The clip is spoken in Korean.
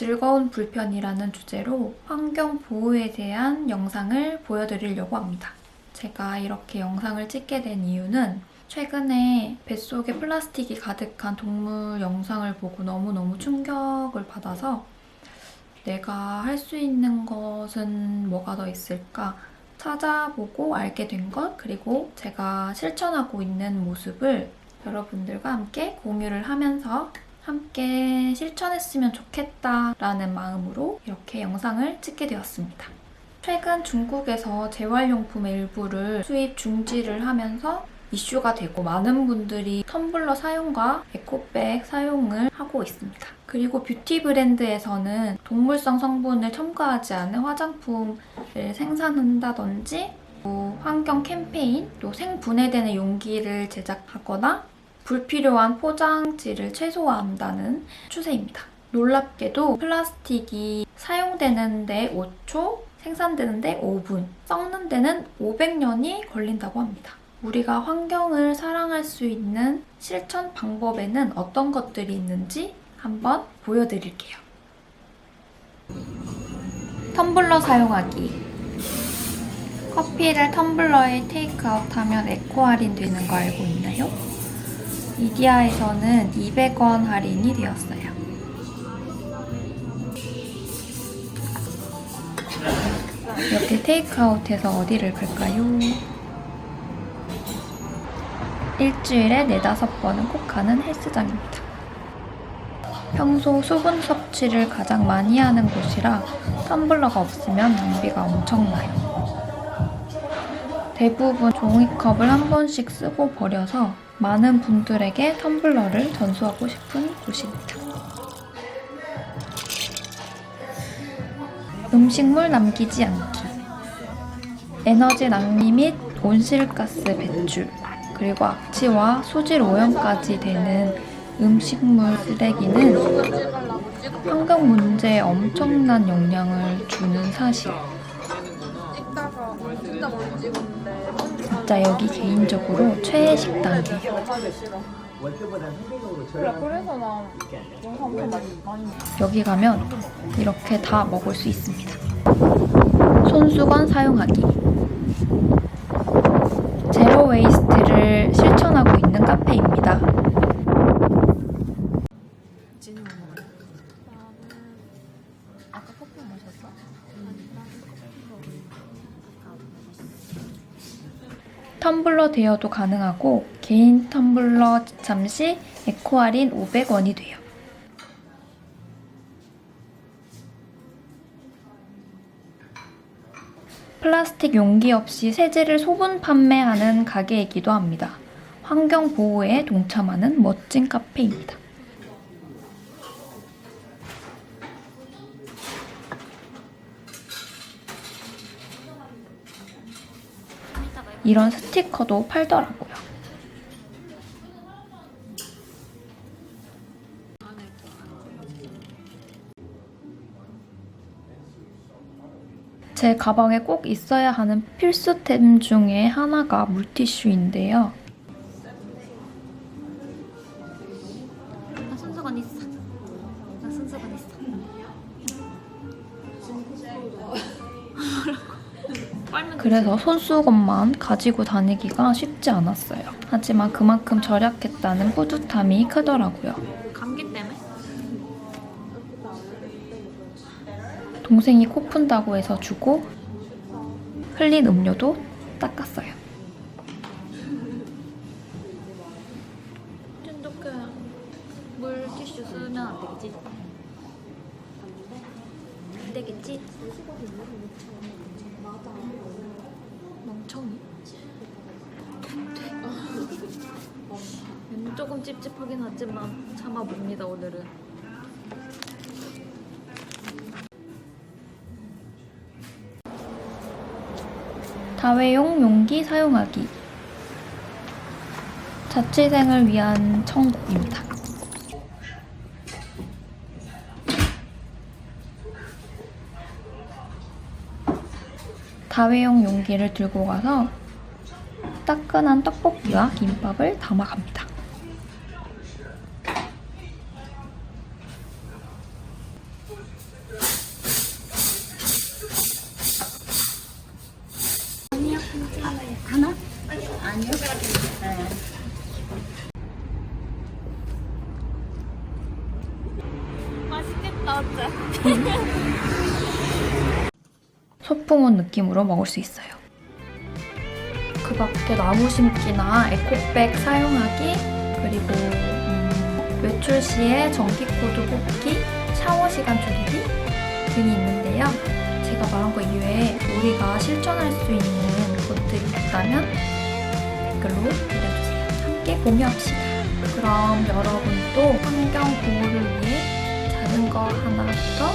즐거운 불편이라는 주제로 환경 보호에 대한 영상을 보여드리려고 합니다. 제가 이렇게 영상을 찍게 된 이유는 최근에 뱃속에 플라스틱이 가득한 동물 영상을 보고 너무너무 충격을 받아서 내가 할 수 있는 것은 뭐가 더 있을까 찾아보고 알게 된 것, 그리고 제가 실천하고 있는 모습을 여러분들과 함께 공유를 하면서 함께 실천했으면 좋겠다라는 마음으로 이렇게 영상을 찍게 되었습니다. 최근 중국에서 재활용품의 일부를 수입 중지를 하면서 이슈가 되고 많은 분들이 텀블러 사용과 에코백 사용을 하고 있습니다. 그리고 뷰티 브랜드에서는 동물성 성분을 첨가하지 않은 화장품을 생산한다든지 또 환경 캠페인, 또 생분해되는 용기를 제작하거나 불필요한 포장지를 최소화한다는 추세입니다. 놀랍게도 플라스틱이 사용되는데 5초, 생산되는데 5분, 썩는 데는 500년이 걸린다고 합니다. 우리가 환경을 사랑할 수 있는 실천 방법에는 어떤 것들이 있는지 한번 보여드릴게요. 텀블러 사용하기. 커피를 텀블러에 테이크아웃하면 에코 할인 되는 거 알고 있나요? 이디야에서는 200원 할인이 되었어요. 이렇게 테이크아웃해서 어디를 갈까요? 일주일에 네다섯 번은 꼭 가는 헬스장입니다. 평소 수분 섭취를 가장 많이 하는 곳이라 텀블러가 없으면 낭비가 엄청나요. 대부분 종이컵을 한 번씩 쓰고 버려서 많은 분들에게 텀블러를 전수하고 싶은 곳입니다. 음식물 남기지 않기. 에너지 낭비 및 온실가스 배출, 그리고 악취와 수질 오염까지 되는 음식물 쓰레기는 환경 문제에 엄청난 영향을 주는 사실. 진짜 여기 개인적으로 최애 식당이에요. 여기 가면 이렇게 다 먹을 수 있습니다. 손수건 사용하기. 제로 웨이스트를 실천하고 있는 카페입니다. 아까 커피 마셨어? 텀블러 대여도 가능하고 개인 텀블러 잠시 에코 할인 500원이 돼요. 플라스틱 용기 없이 세제를 소분 판매하는 가게이기도 합니다. 환경 보호에 동참하는 멋진 카페입니다. 이런 스티커도 팔더라고요. 제 가방에 꼭 있어야 하는 필수템 중에 하나가 물티슈인데요. 나 손수건 있어 있어 그래서 손수건만 가지고 다니기가 쉽지 않았어요. 하지만 그만큼 절약했다는 뿌듯함이 크더라고요. 감기 때문에? 동생이 코 푼다고 해서 주고 흘린 음료도 닦았어요. 쫀득해 물티슈 쓰면 안 되겠지? 안 되겠지? 찝찝하긴 하지만 참아봅니다 오늘은 다회용 용기 사용하기. 자취생을 위한 천국입니다. 다회용 용기를 들고 가서 따끈한 떡볶이와 김밥을 담아갑니다. 아니요. 네. 맛있겠다, 어째? 소풍 온 느낌으로 먹을 수 있어요. 그 밖에 나무 심기나 에코백 사용하기, 그리고 음, 외출 시에 전기코드 뽑기, 샤워 시간 줄이기 등이 있는데요. 제가 말한 거 이외에 우리가 실천할 수 있는 것들이 있다면 댓글로 알려주세요. 함께 공유합시다. 그럼 여러분도 환경 보호를 위해 작은 거 하나부터